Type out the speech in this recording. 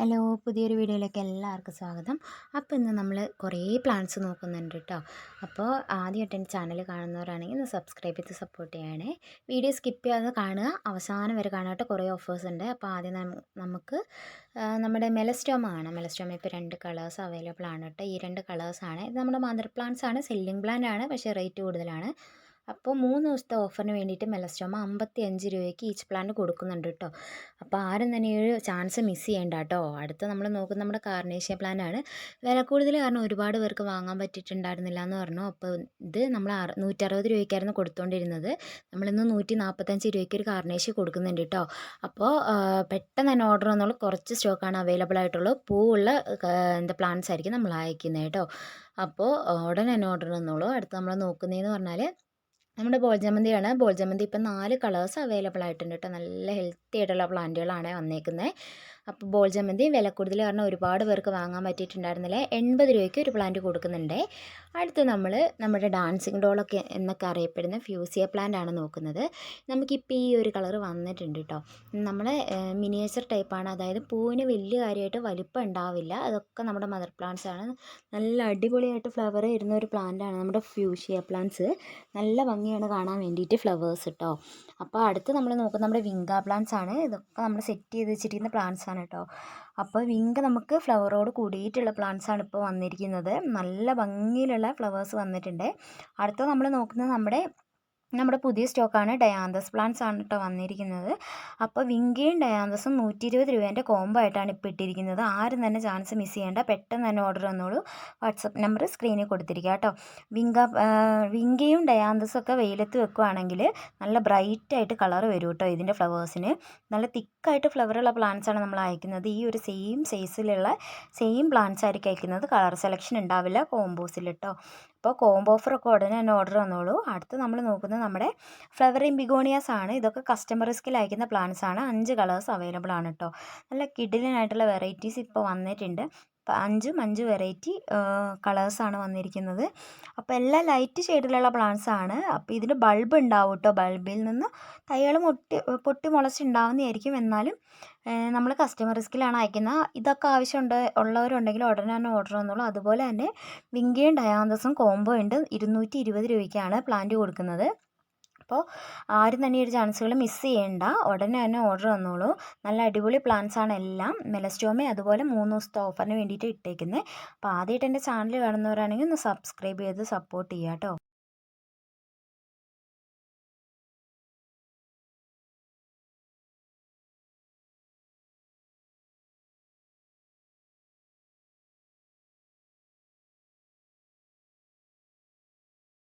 Hello പുതിയൊരു വീഡിയോയിലേക്ക് എല്ലാവർക്കും സ്വാഗതം. അപ്പോൾ ഇന്ന് നമ്മൾ കുറേ പ്ലാൻസ് നോക്കുന്നുണ്ട് കേട്ടോ അപ്പോൾ ആദ്യമായിട്ട് എന്റെ ചാനൽ കാണുന്നവരാണെങ്കിൽ ഒന്ന് സബ്സ്ക്രൈബ് ചെയ്ത് സപ്പോർട്ട് ചെയ്യണേ. വീഡിയോ സ്കിപ്പ് ചെയ്യാതെ കാണുക. അവസാനം വരെ കാണാനായിട്ട് കുറേ ഓഫേഴ്സ് ഉണ്ട്. അപ്പോൾ ആദ്യം നമുക്ക് നമ്മുടെ മെലസ്റ്റോമ ആണ്. മെലസ്റ്റോമ ഇപ്പോൾ രണ്ട് കളേഴ്സ് അവൈലബിൾ ആണ് കേട്ടോ ഈ രണ്ട് കളേഴ്സാണ് ഇത് നമ്മുടെ മദർ പ്ലാന്റ്സ് ആണ്. സെല്ലിംഗ് പ്ലാന്റ് ആണ്. പക്ഷേ റേറ്റ് കൂടുതലാണ്. അപ്പോൾ മൂന്ന് ദിവസത്തെ ഓഫറിന് വേണ്ടിയിട്ട് മെലസ്റ്റോമ അമ്പത്തി അഞ്ച് രൂപയ്ക്ക് ഈച്ച് പ്ലാന്റ് കൊടുക്കുന്നുണ്ട് കേട്ടോ അപ്പോൾ ആരും തന്നെ ഒരു ചാൻസ് മിസ് ചെയ്യണ്ട കേട്ടോ അടുത്ത നമ്മൾ നോക്കുന്ന നമ്മുടെ കാർണേഷ്യ പ്ലാനാണ് വില കൂടുതൽ കാരണം ഒരുപാട് പേർക്ക് വാങ്ങാൻ പറ്റിയിട്ടുണ്ടായിരുന്നില്ല എന്ന് പറഞ്ഞു. അപ്പോൾ ഇത് നമ്മൾ നൂറ്ററുപത് രൂപയ്ക്കായിരുന്നു കൊടുത്തുകൊണ്ടിരുന്നത് നമ്മളിന്ന് നൂറ്റി നാൽപ്പത്തഞ്ച് രൂപയ്ക്ക് ഒരു കാർണേഷ്യ കൊടുക്കുന്നുണ്ട് കേട്ടോ അപ്പോൾ പെട്ടെന്ന് തന്നെ ഓർഡർ വന്നുള്ള കുറച്ച് സ്റ്റോക്കാണ് അവൈലബിൾ ആയിട്ടുള്ളൂ പൂവുള്ള എന്താ പ്ലാന്റ്സ് ആയിരിക്കും നമ്മൾ അയക്കുന്നത് കേട്ടോ അപ്പോൾ ഉടനെ തന്നെ ഓർഡർ വന്നോളൂ. അടുത്ത് നമ്മൾ നോക്കുന്നതെന്ന് പറഞ്ഞാൽ നമ്മുടെ ബോൾ ജമന്തിയാണ് ബോൾ ജമന്തി ഇപ്പം നാല് കളേഴ്സ് അവൈലബിൾ ആയിട്ടുണ്ട് കേട്ടോ നല്ല ഹെൽത്തി ആയിട്ടുള്ള പ്ലാന്റുകളാണ് വന്നേക്കുന്നത് അപ്പോൾ ബോൾ ജമന്തി വില കൂടുതൽ കാരണം ഒരുപാട് പേർക്ക് വാങ്ങാൻ പറ്റിയിട്ടുണ്ടായിരുന്നില്ല. എൺപത് രൂപയ്ക്ക് ഒരു പ്ലാന്റ് കൊടുക്കുന്നുണ്ട്. അടുത്ത് നമ്മൾ നമ്മുടെ ഡാൻസിങ് ഡോളൊക്കെ എന്നൊക്കെ അറിയപ്പെടുന്ന ഫ്യൂസിയ പ്ലാന്റ് ആണ് നോക്കുന്നത്. നമുക്കിപ്പോൾ ഈ ഒരു കളർ വന്നിട്ടുണ്ട് കേട്ടോ നമ്മൾ മിനിയേച്ചർ ടൈപ്പാണ് അതായത് പൂവിന് വലിയ കാര്യമായിട്ട് വലിപ്പം ഉണ്ടാവില്ല. അതൊക്കെ നമ്മുടെ മദർ പ്ലാന്റ്സ് ആണ്. നല്ല അടിപൊളിയായിട്ട് ഫ്ലവർ വരുന്ന ഒരു പ്ലാന്റ് ആണ് നമ്മുടെ ഫ്യൂഷിയ പ്ലാന്റ്സ് നല്ല ഭംഗിയാണ് കാണാൻ വേണ്ടിയിട്ട് ഫ്ലവേഴ്സ് കേട്ടോ അപ്പോൾ അടുത്ത് നമ്മൾ നോക്കുന്നത് നമ്മുടെ വിങ്ക പ്ലാന്റ്സ് ആണ്. ഇതൊക്കെ നമ്മൾ സെറ്റ് ചെയ്ത് വെച്ചിരിക്കുന്ന പ്ലാന്റ്സ് ആണ് കേട്ടോ. അപ്പോൾ വിങ്ക നമുക്ക് ഫ്ലവറോട് കൂടിയിട്ടുള്ള പ്ലാന്റ്സ് ആണ് ഇപ്പോൾ വന്നിരിക്കുന്നത്. നല്ല ഭംഗിയിലുള്ള ഫ്ലവേഴ്സ് വന്നിട്ടുണ്ട്. അടുത്ത നമ്മൾ നോക്കുന്നത് നമ്മുടെ നമ്മുടെ പുതിയ സ്റ്റോക്കാണ് ഡയാന്തസ് പ്ലാന്റ്സ് ആണ് കേട്ടോ വന്നിരിക്കുന്നത്. അപ്പോൾ വിങ്കയും ഡയാന്തസും നൂറ്റി ഇരുപത് രൂപേന്റെ കോംബോ ആയിട്ടാണ് ഇപ്പോൾ ഇട്ടിരിക്കുന്നത്. ആരും തന്നെ ചാൻസ് മിസ് ചെയ്യേണ്ട പെട്ടെന്ന് തന്നെ ഓർഡർ വന്നോളൂ. വാട്സപ്പ് നമ്പർ സ്ക്രീനിൽ കൊടുത്തിരിക്കുക കേട്ടോ വിങ്ക വിങ്കയും ഡയാന്തസും ഒക്കെ വെയിലത്ത് വെക്കുകയാണെങ്കിൽ നല്ല ബ്രൈറ്റായിട്ട് കളർ വരും കേട്ടോ ഇതിന്റെ ഫ്ലവേഴ്സിന്. നല്ല തിക്കായിട്ട് ഫ്ലവറുള്ള ആണ് നമ്മൾ അയക്കുന്നത്. ഈ ഒരു സെയിം സൈസിലുള്ള സെയിം പ്ലാന്റ്സ് ആയിരിക്കും അയക്കുന്നത്. കളർ സെലക്ഷൻ ഉണ്ടാവില്ല കോംബോസിൽ കേട്ടോ അപ്പോൾ കോംബോ ഓഫറൊക്കെ ഉടനെ തന്നെ ഓർഡർ വന്നോളൂ. അടുത്ത് നമ്മൾ നോക്കുന്നത് നമ്മുടെ ഫ്ലവറിങ് ബിഗോണിയാസ് ആണ്. ഇതൊക്കെ കസ്റ്റമർ റിസ്കിൽ അയക്കുന്ന പ്ലാന്റ്സ് ആണ്. അഞ്ച് കളേഴ്സ് അവൈലബിൾ ആണ് കേട്ടോ നല്ല കിഡിലിനായിട്ടുള്ള വെറൈറ്റീസ് ഇപ്പോൾ വന്നിട്ടുണ്ട്. അഞ്ചും അഞ്ച് വെറൈറ്റി കളേഴ്സാണ് വന്നിരിക്കുന്നത്. അപ്പോൾ എല്ലാം ലൈറ്റ് ഷെയ്ഡിലുള്ള പ്ലാന്റ്സ് ആണ് അപ്പോൾ ഇതിന് ബൾബ് ഉണ്ടാവും കേട്ടോ ബൾബിൽ നിന്ന് തൈകൾ പൊട്ടി പൊട്ടി മുളച്ചുണ്ടാവുന്നതായിരിക്കും. എന്നാലും നമ്മൾ കസ്റ്റമർ റിസ്കിലാണ് അയക്കുന്നത് ഇതൊക്കെ ആവശ്യമുണ്ട് ഉള്ളവരുണ്ടെങ്കിൽ ഉടനെ തന്നെ ഓർഡർ വന്നോളൂ അതുപോലെ തന്നെ വിങ്കിയും ഡയാന്തസും കോംബോ ഉണ്ട്. ഇരുന്നൂറ്റി ഇരുപത് രൂപയ്ക്കാണ് പ്ലാന്റ് കൊടുക്കുന്നത്. അപ്പോൾ ആരും തന്നെ ഒരു ചാൻസുകൾ മിസ് ചെയ്യേണ്ട. ഉടനെ തന്നെ ഓർഡർ വന്നോളൂ. നല്ല അടിപൊളി പ്ലാൻസ് ആണ് എല്ലാം. മെലസ്റ്റോമെ അതുപോലെ മൂന്ന് ദിവസത്തെ ഓഫറിന് വേണ്ടിയിട്ട് ഇട്ടേക്കുന്നത് അപ്പോൾ ആദ്യമായിട്ട് എന്റെ ചാനൽ കാണുന്നവരാണെങ്കിൽ ഒന്ന് സബ്സ്ക്രൈബ് ചെയ്ത് സപ്പോർട്ട് ചെയ്യാം കേട്ടോ.